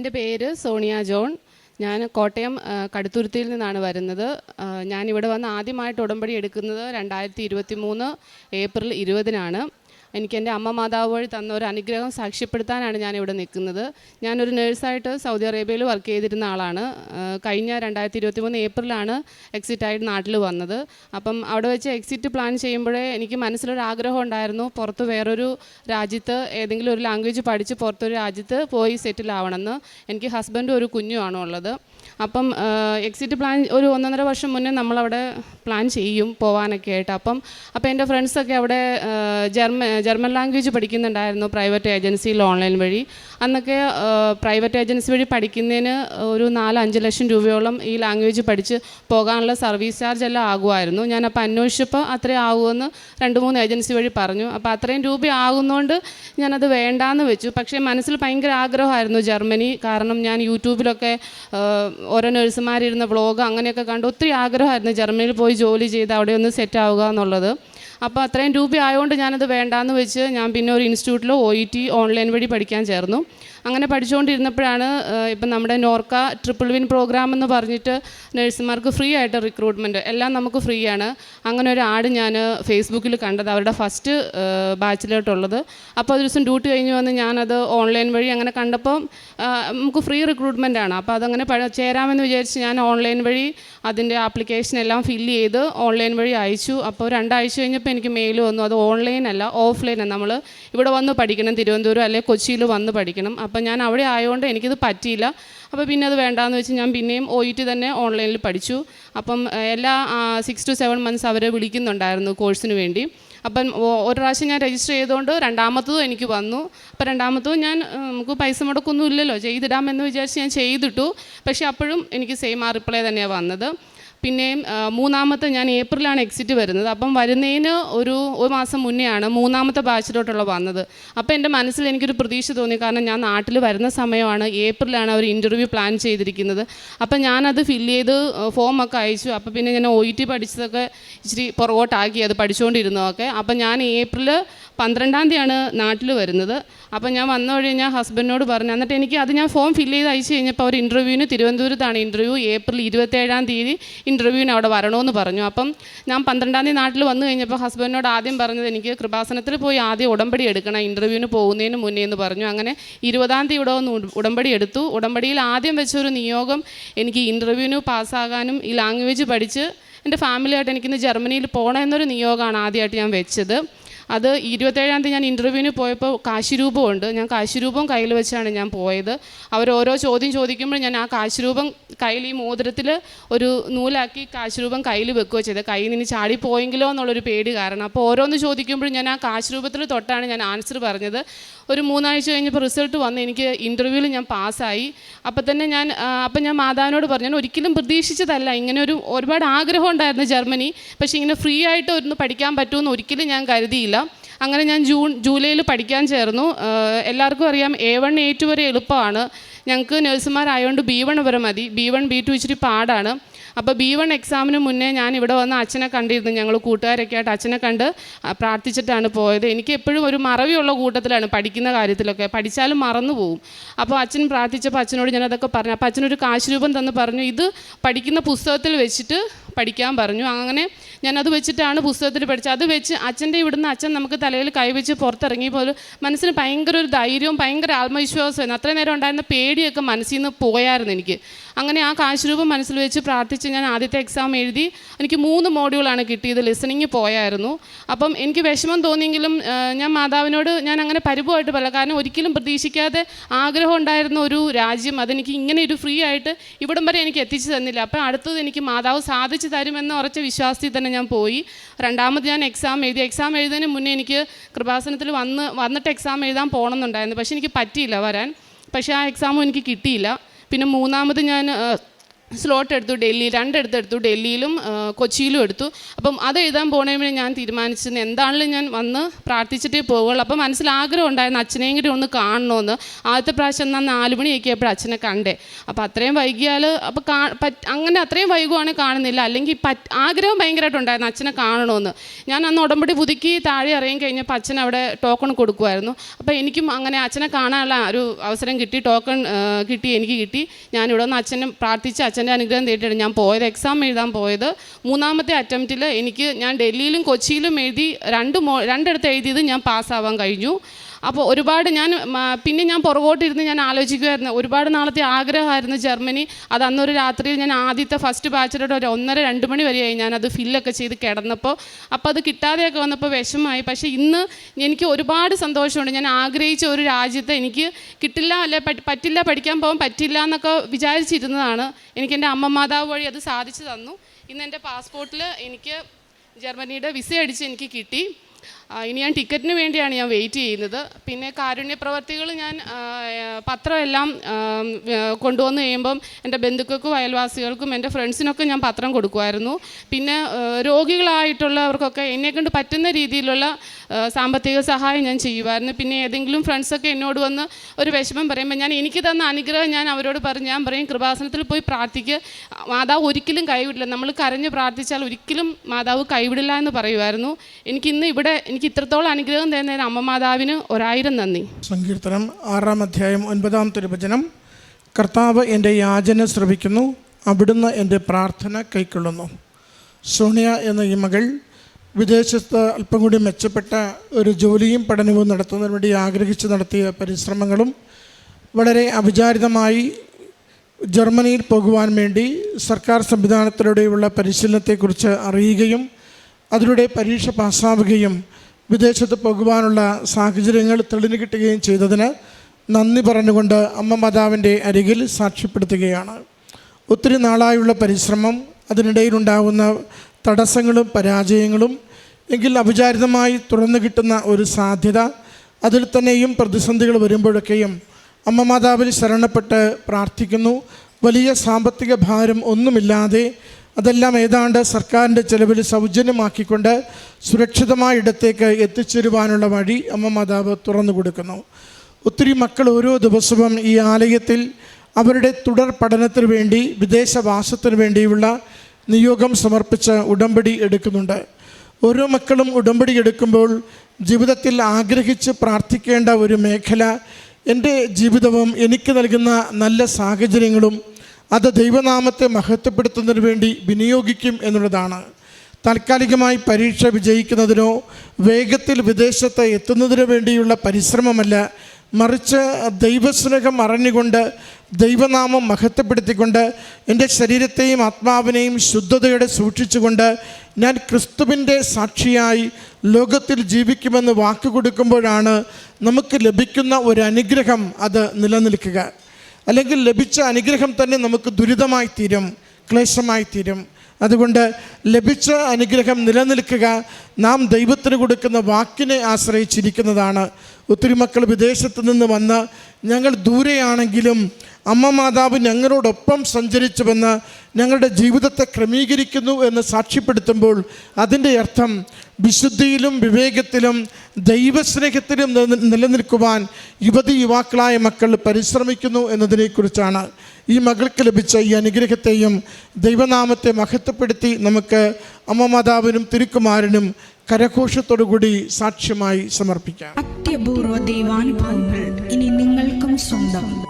എന്റെ പേര് സോണിയ ജോൺ. ഞാൻ കോട്ടയം കടുത്തുരുത്തിയിൽ നിന്നാണ് വരുന്നത്. ഞാനിവിടെ വന്ന് ആദ്യമായിട്ട് ഉടമ്പടി എടുക്കുന്നത് രണ്ടായിരത്തി ഇരുപത്തി മൂന്ന് ഏപ്രിൽ ഇരുപതിനാണ്. എനിക്ക് എന്റെ അമ്മ മാതാവ് വഴി തന്ന ഒരു അനുഗ്രഹം സാക്ഷ്യപ്പെടുത്താനാണ് ഞാൻ ഇവിടെ നിൽക്കുന്നത്. ഞാനൊരു നേഴ്സായിട്ട് സൗദി അറേബ്യയിൽ വർക്ക് ചെയ്തിരുന്ന ആളാണ്. കഴിഞ്ഞ രണ്ടായിരത്തി ഇരുപത്തി മൂന്ന് ഏപ്രിലാണ് എക്സിറ്റ് ആയിട്ട് നാട്ടിൽ വന്നത്. അപ്പം അവിടെ വെച്ച് എക്സിറ്റ് പ്ലാൻ ചെയ്യുമ്പോഴേ എനിക്ക് മനസ്സിലൊരു ആഗ്രഹം ഉണ്ടായിരുന്നു. പുറത്ത് വേറൊരു രാജ്യത്ത് ഏതെങ്കിലും ഒരു ലാംഗ്വേജ് പഠിച്ച് പുറത്തൊരു രാജ്യത്ത് പോയി സെറ്റിൽ ആവണമെന്ന്. എനിക്ക് ഹസ്ബൻഡും ഒരു കുഞ്ഞുമാണ് ഉള്ളത്. അപ്പം എക്സിറ്റ് പ്ലാൻ ഒരു ഒന്നൊന്നര വർഷം മുന്നേ നമ്മളവിടെ പ്ലാൻ ചെയ്യും പോകാനൊക്കെ ആയിട്ട്. അപ്പം അപ്പോൾ എന്റെ ഫ്രണ്ട്സൊക്കെ അവിടെ ജർമ്മൻ ജർമ്മൻ ലാംഗ്വേജ് പഠിക്കുന്നുണ്ടായിരുന്നു പ്രൈവറ്റ് ഏജൻസിയിൽ ഓൺലൈൻ വഴി. അന്നൊക്കെ പ്രൈവറ്റ് ഏജൻസി വഴി പഠിക്കുന്നതിന് ഒരു നാല് അഞ്ച് ലക്ഷം രൂപയോളം ഈ ലാംഗ്വേജ് പഠിച്ച് പോകാനുള്ള സർവീസ് ചാർജ് എല്ലാം ആകുമായിരുന്നു. ഞാനപ്പോൾ അന്വേഷിച്ചപ്പോൾ അത്രയും ആകുമെന്ന് രണ്ട് മൂന്ന് ഏജൻസി വഴി പറഞ്ഞു. അപ്പോൾ അത്രയും രൂപ ആകുന്നതുകൊണ്ട് ഞാനത് വേണ്ടാന്ന് വെച്ചു. പക്ഷേ മനസ്സിൽ ഭയങ്കര ആഗ്രഹമായിരുന്നു ജർമ്മനി കാരണം ഞാൻ യൂട്യൂബിലൊക്കെ ഓരോ നഴ്സുമാരിരുന്ന വ്ളോഗ് അങ്ങനെയൊക്കെ കണ്ട് ഒത്തിരി ആഗ്രഹമായിരുന്നു ജർമ്മനിയിൽ പോയി ജോലി ചെയ്ത് അവിടെ ഒന്ന് സെറ്റ് ആവുക എന്നുള്ളത്. അപ്പോൾ അത്രയും രൂപ ആയതുകൊണ്ട് ഞാനത് വേണ്ടാന്ന് വെച്ച് ഞാൻ പിന്നെ ഒരു ഇൻസ്റ്റിറ്റ്യൂട്ടിൽ ഒ ഇ ടി ഓൺലൈൻ വഴി പഠിക്കാൻ ചേർന്നു. അങ്ങനെ പഠിച്ചുകൊണ്ടിരുന്നപ്പോഴാണ് ഇപ്പം നമ്മുടെ നോർക്ക ട്രിപ്പിൾ വിൻ പ്രോഗ്രാം എന്ന് പറഞ്ഞിട്ട് നഴ്സുമാർക്ക് ഫ്രീ ആയിട്ട് റിക്രൂട്ട്മെന്റ് എല്ലാം നമുക്ക് ഫ്രീ ആണ്. അങ്ങനെ ഒരു ആഡ് ഞാൻ ഫേസ്ബുക്കിൽ കണ്ടത് അവരുടെ ഫസ്റ്റ് ബാച്ചിലോട്ടുള്ളത് അപ്പോൾ ഒരു ദിവസം ഡ്യൂട്ടി കഴിഞ്ഞ് വന്ന് ഞാനത് ഓൺലൈൻ വഴി അങ്ങനെ കണ്ടപ്പോൾ നമുക്ക് ഫ്രീ റിക്രൂട്ട്മെന്റ് ആണ്. അപ്പോൾ അതങ്ങനെ ചേരാമെന്ന് വിചാരിച്ച് ഞാൻ ഓൺലൈൻ വഴി അതിന്റെ ആപ്ലിക്കേഷൻ എല്ലാം ഫില്ല് ചെയ്ത് ഓൺലൈൻ വഴി അയച്ചു. അപ്പോൾ രണ്ടാഴ്ച കഴിഞ്ഞപ്പോൾ എനിക്ക് മെയിൽ വന്നു. അത് ഓൺലൈൻ അല്ല ഓഫ്ലൈനാണ് നമ്മൾ ഇവിടെ വന്ന് പഠിക്കണം തിരുവനന്തപുരം അല്ലെങ്കിൽ കൊച്ചിയിൽ വന്ന് പഠിക്കണം. അപ്പോൾ ഞാൻ അവിടെ ആയതുകൊണ്ട് എനിക്കിത് പറ്റിയില്ല. അപ്പോൾ പിന്നെ അത് വേണ്ടാന്ന് വെച്ച് ഞാൻ പിന്നെയും ഒ ഇ ടി തന്നെ ഓൺലൈനിൽ പഠിച്ചു. അപ്പം എല്ലാ സിക്സ് ടു സെവൻ മന്ത്സ് അവരെ വിളിക്കുന്നുണ്ടായിരുന്നു കോഴ്സിന് വേണ്ടി. അപ്പം ഒരു പ്രാവശ്യം ഞാൻ രജിസ്റ്റർ ചെയ്തുകൊണ്ട് രണ്ടാമത്തതും എനിക്ക് വന്നു. അപ്പം രണ്ടാമത്തതും ഞാൻ നമുക്ക് പൈസ മുടക്കൊന്നും ഇല്ലല്ലോ. ചെയ്തിടാമെന്ന് വിചാരിച്ച് ഞാൻ ചെയ്തിട്ടു. പക്ഷേ അപ്പോഴും എനിക്ക് സെയിം ആ റിപ്ലൈ തന്നെയാണ് വന്നത്. പിന്നെയും ആ, മൂന്നാമത്തെ ഞാൻ ഏപ്രിലാണ് എക്സിറ്റ് വരുന്നത്. അപ്പം വരുന്നതിന് ഒരു ഒരു മാസം മുന്നെയാണ് മൂന്നാമത്തെ ബാച്ചിലോട്ടുള്ള വന്നത്. അപ്പോൾ എന്റെ മനസ്സിൽ എനിക്കൊരു പ്രതീക്ഷ തോന്നി. കാരണം ഞാൻ നാട്ടിൽ വരുന്ന സമയമാണ് ഏപ്രിലാണ് അവർ ഇന്റർവ്യൂ പ്ലാൻ ചെയ്തിരിക്കുന്നത്. അപ്പം ഞാനത് ഫില്ല് ചെയ്ത് ഫോമൊക്കെ അയച്ചു. അപ്പോൾ പിന്നെ ഞാൻ ഒ ഇ ടി പഠിച്ചതൊക്കെ ഇച്ചിരി പുറകോട്ടാക്കി. അത് പഠിച്ചുകൊണ്ടിരുന്നതൊക്കെ. അപ്പം ഞാൻ ഏപ്രിൽ പന്ത്രണ്ടാം തീയതിയാണ് നാട്ടിൽ വരുന്നത്. അപ്പോൾ ഞാൻ വന്ന ഞാൻ ഹസ്ബൻഡിനോട് പറഞ്ഞു എന്നിട്ട് എനിക്ക് അത് ഞാൻ ഫോം ഫില്ല് ചെയ്ത് അയച്ചു കഴിഞ്ഞപ്പോൾ അവർ ഇന്റർവ്യൂവിന് തിരുവനന്തപുരത്താണ് ഇന്റർവ്യൂ ഏപ്രിൽ ഇരുപത്തേഴാം തീയതി ഇന്റർവ്യൂവിന് അവിടെ വരണമെന്ന് പറഞ്ഞു. അപ്പം ഞാൻ പന്ത്രണ്ടാം തീയതി നാട്ടിൽ വന്നു കഴിഞ്ഞപ്പോൾ ഹസ്ബൻഡിനോട് ആദ്യം പറഞ്ഞത് എനിക്ക് കൃപാസനത്തിൽ പോയി ആദ്യം ഉടമ്പടി എടുക്കണം ഇന്റർവ്യൂവിന് പോകുന്നതിന് മുന്നേ എന്ന് പറഞ്ഞു. അങ്ങനെ ഇരുപതാം തീയതി ഇവിടെ ഒന്ന് ഉടമ്പടി എടുത്തു. ഉടമ്പടിയിൽ ആദ്യം വെച്ചൊരു നിയോഗം എനിക്ക് ഇന്റർവ്യൂവിന് പാസ്സാകാനും ഈ ലാംഗ്വേജ് പഠിച്ച് എന്റെ ഫാമിലിയായിട്ട് എനിക്കിന്ന് ജർമ്മനിയിൽ പോകണം എന്നൊരു നിയോഗമാണ് ആദ്യമായിട്ട് ഞാൻ വെച്ചത്. അത് ഇരുപത്തേഴാം തീയതി ഞാൻ ഇന്റർവ്യൂവിന് പോയപ്പോൾ കാശിരൂപം ഉണ്ട് ഞാൻ കാശിരൂപം കയ്യിൽ വെച്ചാണ് ഞാൻ പോയത്. അവർ ഓരോ ചോദ്യം ചോദിക്കുമ്പോൾ ഞാൻ ആ കാശിരൂപം കയ്യിൽ ഈ മോതിരത്തിൽ ഒരു നൂലാക്കി കാശിരൂപം കയ്യിൽ വെക്കുകയോ ചെയ്തത്. കയ്യിൽ നിന്ന് ചാടിപ്പോയെങ്കിലോ എന്നുള്ളൊരു പേടി കാരണം. അപ്പോൾ ഓരോന്ന് ചോദിക്കുമ്പോഴും ഞാൻ ആ കാശിരൂപത്തിൽ തൊട്ടാണ് ഞാൻ ആൻസർ പറഞ്ഞത്. ഒരു മൂന്നാഴ്ച കഴിഞ്ഞപ്പോൾ റിസൾട്ട് വന്ന് എനിക്ക് ഇന്റർവ്യൂവിൽ ഞാൻ പാസ്സായി. അപ്പോൾ തന്നെ ഞാൻ അപ്പം ഞാൻ മാതാവിനോട് പറഞ്ഞു ഞാൻ ഒരിക്കലും പ്രതീക്ഷിച്ചതല്ല. ഇങ്ങനെ ഒരു ഒരുപാട് ആഗ്രഹം ഉണ്ടായിരുന്നു ജർമ്മനി. പക്ഷേ ഇങ്ങനെ ഫ്രീ ആയിട്ട് ഒന്ന് പഠിക്കാൻ പറ്റുമെന്ന് ഒരിക്കലും ഞാൻ കരുതിയില്ല. അങ്ങനെ ഞാൻ ജൂൺ ജൂലൈയിൽ പഠിക്കാൻ ചേർന്നു. എല്ലാവർക്കും അറിയാം എ വൺ എ ടു വരെ എളുപ്പമാണ്. ഞങ്ങൾക്ക് നഴ്സുമാരായതുകൊണ്ട് ബി വൺ വരെ മതി. ബി വൺ ബി ടു ഇച്ചിരി പാടാണ്. അപ്പോൾ ബി വൺ എക്സാമിന് മുന്നേ ഞാൻ ഇവിടെ വന്ന് അച്ഛനെ കണ്ടിരുന്നു. ഞങ്ങൾ കൂട്ടുകാരൊക്കെ ആയിട്ട് അച്ഛനെ കണ്ട് പ്രാർത്ഥിച്ചിട്ടാണ് പോയത്. എനിക്ക് എപ്പോഴും ഒരു മറവിയുള്ള കൂട്ടത്തിലാണ് പഠിക്കുന്ന കാര്യത്തിലൊക്കെ. പഠിച്ചാലും മറന്നു പോകും അപ്പോൾ അച്ഛൻ പ്രാർത്ഥിച്ചപ്പോൾ അച്ഛനോട് ഞാൻ അതൊക്കെ പറഞ്ഞു. അപ്പോൾ അച്ഛനൊരു കാശ് രൂപം തന്ന് പറഞ്ഞു ഇത് പഠിക്കുന്ന പുസ്തകത്തിൽ വെച്ചിട്ട് പഠിക്കാൻ പറഞ്ഞു. അങ്ങനെ ഞാനത് വെച്ചിട്ടാണ് പുസ്തകത്തിൽ പഠിച്ചത്. അത് വെച്ച് അച്ഛന്റെ ഇവിടുന്ന് അച്ഛൻ നമുക്ക് തലയിൽ കൈവച്ച് പുറത്തിറങ്ങിയപ്പോൾ ഒരു മനസ്സിന് ഭയങ്കര ഒരു ധൈര്യവും ഭയങ്കര ആത്മവിശ്വാസമായിരുന്നു അത്രയും നേരം ഉണ്ടായിരുന്ന പേടിയൊക്കെ മനസ്സിൽ നിന്ന് പോയായിരുന്നു എനിക്ക്. അങ്ങനെ ആ കാശുരൂപം മനസ്സിൽ വെച്ച് പ്രാർത്ഥിച്ച് ഞാൻ ആദ്യത്തെ എക്സാം എഴുതി എനിക്ക് മൂന്ന് മോഡ്യൂളാണ് കിട്ടിയത് ലിസണിങ് പോയായിരുന്നു. അപ്പം എനിക്ക് വിഷമം തോന്നിയെങ്കിലും ഞാൻ മാതാവിനോട് ഞാൻ അങ്ങനെ പരിഭവമായിട്ട് പറയാം കാരണം ഒരിക്കലും പ്രതീക്ഷിക്കാതെ ആഗ്രഹം ഉണ്ടായിരുന്ന ഒരു രാജ്യം അതെനിക്ക് ഇങ്ങനെ ഒരു ഫ്രീ ആയിട്ട് ഇവിടം വരെ എനിക്ക് എത്തിച്ചു തന്നില്ല. അപ്പം അടുത്തത് എനിക്ക് മാതാവ് സാധിച്ചു തരുമെന്ന് ഉറച്ച വിശ്വാസത്തിൽ തന്നെ ഞാൻ പോയി. രണ്ടാമത് ഞാൻ എക്സാം എഴുതി. എക്സാം എഴുതുന്നതിന് മുന്നേ എനിക്ക് കൃപാസനത്തിൽ വന്ന് വന്നിട്ട് എക്സാം എഴുതാൻ പോകണമെന്നുണ്ടായിരുന്നു. പക്ഷേ എനിക്ക് പറ്റിയില്ല വരാൻ. പക്ഷേ ആ എക്സാമും എനിക്ക് കിട്ടിയില്ല. പിന്നെ മൂന്നാമത് ഞാൻ സ്ലോട്ട് എടുത്തു ഡൽഹി രണ്ടിടത്ത് എടുത്തു ഡൽഹിയിലും കൊച്ചിയിലും എടുത്തു. അപ്പം അത് എഴുതാൻ പോകണമെങ്കിൽ ഞാൻ തീരുമാനിച്ചത് എന്താണെങ്കിലും ഞാൻ വന്ന് പ്രാർത്ഥിച്ചിട്ടേ പോകുള്ളൂ അപ്പം മനസ്സിൽ ആഗ്രഹം ഉണ്ടായിരുന്നു അച്ഛനെയും കൂടി ഒന്ന് കാണണമെന്ന് ആദ്യത്തെ പ്രാവശ്യം ഞാൻ നാല് മണിയൊക്കെ അച്ഛനെ കണ്ടേ. അപ്പോൾ അത്രയും വൈകിയാൽ അപ്പോൾ കാ അങ്ങനെ അത്രയും വൈകുവാണെങ്കിൽ കാണുന്നില്ല. അല്ലെങ്കിൽ പറ്റ് ആഗ്രഹം ഭയങ്കരമായിട്ടുണ്ടായിരുന്നു അച്ഛനെ കാണണമെന്ന് ഞാൻ അന്ന് ഉടമ്പടി പുതുക്കി താഴെ ഇറങ്ങി കഴിഞ്ഞപ്പോൾ അച്ഛൻ അവിടെ ടോക്കൺ കൊടുക്കുമായിരുന്നു. അപ്പോൾ എനിക്കും അങ്ങനെ അച്ഛനെ കാണാനുള്ള ഒരു അവസരം കിട്ടി ടോക്കൺ കിട്ടി എനിക്ക് കിട്ടി. ഞാനിവിടെ നിന്ന് അച്ഛനെ പ്രാർത്ഥിച്ച് അച്ഛന്റെ അനുഗ്രഹം തേടിയാണ് ഞാൻ പോയത്. എക്സാം എഴുതാൻ പോയത്. മൂന്നാമത്തെ അറ്റംപ്റ്റിൽ എനിക്ക് ഞാൻ ഡൽഹിയിലും കൊച്ചിയിലും എഴുതി രണ്ട് മോ രണ്ടിടത്ത് എഴുതിയത് ഞാൻ പാസ്സാവാൻ കഴിഞ്ഞു. അപ്പോൾ ഒരുപാട് ഞാൻ പിന്നെ ഞാൻ പുറകോട്ടിരുന്ന് ഞാൻ ആലോചിക്കുമായിരുന്നു ഒരുപാട് നാളത്തെ ആഗ്രഹമായിരുന്നു ജർമ്മനി. അത് അന്നൊരു രാത്രിയിൽ ഞാൻ ആദ്യത്തെ ഫസ്റ്റ് ബാച്ചിലോട്ട് ഒരു ഒന്നര രണ്ട് മണി വരെയായി അത് ഫില്ലൊക്കെ ചെയ്ത് കിടന്നപ്പോൾ അപ്പോൾ അത് കിട്ടാതെയൊക്കെ വന്നപ്പോൾ വിഷമമായി. പക്ഷേ ഇന്ന് എനിക്ക് ഒരുപാട് സന്തോഷമുണ്ട്. ഞാൻ ആഗ്രഹിച്ച ഒരു രാജ്യത്തെ എനിക്ക് കിട്ടില്ല അല്ലെ പറ്റില്ല പഠിക്കാൻ പോകാൻ പറ്റില്ല എന്നൊക്കെ വിചാരിച്ചിരുന്നതാണ്. എനിക്ക് എന്റെ അമ്മ മാതാവ് വഴി അത് സാധിച്ചു തന്നു. ഇന്ന് എന്റെ പാസ്പോർട്ടിൽ എനിക്ക് ജർമ്മനിയുടെ വിസ അടിച്ച് എനിക്ക് കിട്ടി. ഇനി ഞാൻ ടിക്കറ്റിന് വേണ്ടിയാണ് ഞാൻ വെയിറ്റ് ചെയ്യുന്നത്. പിന്നെ കാരുണ്യ പ്രവർത്തികൾ ഞാൻ പത്രമെല്ലാം കൊണ്ടുവന്ന് കഴിയുമ്പം എന്റെ ബന്ധുക്കൾക്കും അയൽവാസികൾക്കും എന്റെ ഫ്രണ്ട്സിനൊക്കെ ഞാൻ പത്രം കൊടുക്കുമായിരുന്നു. പിന്നെ രോഗികളായിട്ടുള്ളവർക്കൊക്കെ എന്നെ കൊണ്ട് പറ്റുന്ന രീതിയിലുള്ള സാമ്പത്തിക സഹായം ഞാൻ ചെയ്യുമായിരുന്നു പിന്നെ ഏതെങ്കിലും ഫ്രണ്ട്സൊക്കെ എന്നോട് വന്ന് ഒരു വിഷമം പറയുമ്പോൾ ഞാൻ എനിക്ക് തന്ന അനുഗ്രഹം ഞാൻ അവരോട് പറഞ്ഞു. ഞാൻ പറയും കൃപാസനത്തിൽ പോയി പ്രാർത്ഥിക്കുക മാതാവ് ഒരിക്കലും കൈവിടില്ല. നമ്മൾ കരഞ്ഞ് പ്രാർത്ഥിച്ചാൽ ഒരിക്കലും മാതാവ് കൈവിടില്ല എന്ന് പറയുമായിരുന്നു എനിക്ക് ഇന്ന് ഇവിടെ എനിക്ക് ഇത്രത്തോളം അനുഗ്രഹം തരുന്നതിന് അമ്മ മാതാവിന് ഒരായിരം നന്ദി. സങ്കീർത്തനം ആറാം അധ്യായം ഒൻപതാം തിരുവചനം. കർത്താവ് എന്റെ യാചന ശ്രവിക്കുന്നു. അവിടുന്ന് എന്റെ പ്രാർത്ഥന കൈക്കൊള്ളുന്നു. സോണിയ എന്ന ഈ മകൾ വിദേശത്ത് അല്പം കൂടി മെച്ചപ്പെട്ട ഒരു ജോലിയും പഠനവും നടത്തുന്നതിന് വേണ്ടി ആഗ്രഹിച്ച് നടത്തിയ പരിശ്രമങ്ങളും വളരെ അവിചാരിതമായി ജർമ്മനിയിൽ പോകുവാൻ വേണ്ടി സർക്കാർ സംവിധാനത്തിലൂടെയുള്ള പരിശീലനത്തെക്കുറിച്ച് അറിയുകയും അതിലൂടെ പരീക്ഷ പാസ്സാവുകയും വിദേശത്ത് പോകുവാനുള്ള സാഹചര്യങ്ങൾ തെളിഞ്ഞു കിട്ടുകയും ചെയ്തതിന് നന്ദി പറഞ്ഞുകൊണ്ട് അമ്മ മാതാവിന്റെ അരികിൽ സാക്ഷ്യപ്പെടുത്തുകയാണ്. ഒത്തിരി നാളായുള്ള പരിശ്രമം അതിനിടയിലുണ്ടാകുന്ന തടസ്സങ്ങളും പരാജയങ്ങളും എങ്കിൽ അവിചാരിതമായി തുറന്നു കിട്ടുന്ന ഒരു സാധ്യത അതിൽ തന്നെയും പ്രതിസന്ധികൾ വരുമ്പോഴൊക്കെയും അമ്മ മാതാവിൽ ശരണപ്പെട്ട് പ്രാർത്ഥിക്കുന്നു. വലിയ സാമ്പത്തിക ഭാരം ഒന്നുമില്ലാതെ അതെല്ലാം ഏതാണ്ട് സർക്കാരിന്റെ ചെലവിൽ സൗജന്യമാക്കിക്കൊണ്ട് സുരക്ഷിതമായ ഇടത്തേക്ക് എത്തിച്ചേരുവാനുള്ള വഴി അമ്മ മാതാവ് തുറന്നു കൊടുക്കുന്നു. ഒത്തിരി മക്കൾ ഓരോ ദിവസവും ഈ ആലയത്തിൽ അവരുടെ തുടർ പഠനത്തിന് വേണ്ടി വിദേശവാസത്തിന് വേണ്ടിയുള്ള നിയോഗം സമർപ്പിച്ച് ഉടമ്പടി എടുക്കുന്നുണ്ട്. ഓരോ മക്കളും ഉടമ്പടി എടുക്കുമ്പോൾ ജീവിതത്തിൽ ആഗ്രഹിച്ച് പ്രാർത്ഥിക്കേണ്ട ഒരു മേഖല എന്റെ ജീവിതവും എനിക്ക് നൽകുന്ന നല്ല സാഹചര്യങ്ങളും അത് ദൈവനാമത്തെ മഹത്വപ്പെടുത്തുന്നതിന് വേണ്ടി വിനിയോഗിക്കും എന്നുള്ളതാണ്. താൽക്കാലികമായി പരീക്ഷ വിജയിക്കുന്നതിനോ വേഗത്തിൽ വിദേശത്ത് എത്തുന്നതിനു വേണ്ടിയുള്ള പരിശ്രമമല്ല മറിച്ച് ദൈവസ്നേഹം അറിഞ്ഞുകൊണ്ട് ദൈവനാമം മഹത്വപ്പെടുത്തിക്കൊണ്ട് എന്റെ ശരീരത്തെയും ആത്മാവിനെയും ശുദ്ധതയോടെ സൂക്ഷിച്ചുകൊണ്ട് ഞാൻ ക്രിസ്തുവിന്റെ സാക്ഷിയായി ലോകത്തിൽ ജീവിക്കുമെന്ന് വാക്ക് കൊടുക്കുമ്പോഴാണ് നമുക്ക് ലഭിക്കുന്ന ഒരു അനുഗ്രഹം അത് നിലനിൽക്കുക. അല്ലെങ്കിൽ ലഭിച്ച അനുഗ്രഹം തന്നെ നമുക്ക് ദുരിതമായി തീരും ക്ലേശമായി തീരും അതുകൊണ്ട് ലഭിച്ച അനുഗ്രഹം നിലനിൽക്കുക. നാം ദൈവത്തിന് കൊടുക്കുന്ന വാക്കിനെ ആശ്രയിച്ചിരിക്കുന്നതാണ്. ഒത്തിരി മക്കൾ വിദേശത്ത് നിന്ന് വന്ന് ഞങ്ങൾ ദൂരെയാണെങ്കിലും അമ്മ മാതാവ് ഞങ്ങളോടൊപ്പം സഞ്ചരിച്ചുവെന്ന് ഞങ്ങളുടെ ജീവിതത്തെ ക്രമീകരിക്കുന്നു എന്ന് സാക്ഷ്യപ്പെടുത്തുമ്പോൾ അതിന്റെ അർത്ഥം വിശുദ്ധിയിലും വിവേകത്തിലും ദൈവസ്നേഹത്തിലും നില- നിലനിൽക്കുവാൻ യുവതി യുവാക്കളായ മക്കൾ പരിശ്രമിക്കുന്നു എന്നതിനെക്കുറിച്ചാണ് ഈ മകൾക്ക് ലഭിച്ച ഈ അനുഗ്രഹത്തെയും ദൈവനാമത്തെ മഹത്വപ്പെടുത്തി നമുക്ക് അമ്മ മാതാവിനും തിരുക്കുമാരനും കരഘോഷത്തോടുകൂടി സാക്ഷ്യമായി സമർപ്പിക്കാം. അത്യപൂർവ ദൈവാനുഭവങ്ങൾ ഇനി നിങ്ങൾക്കും സ്വന്തം.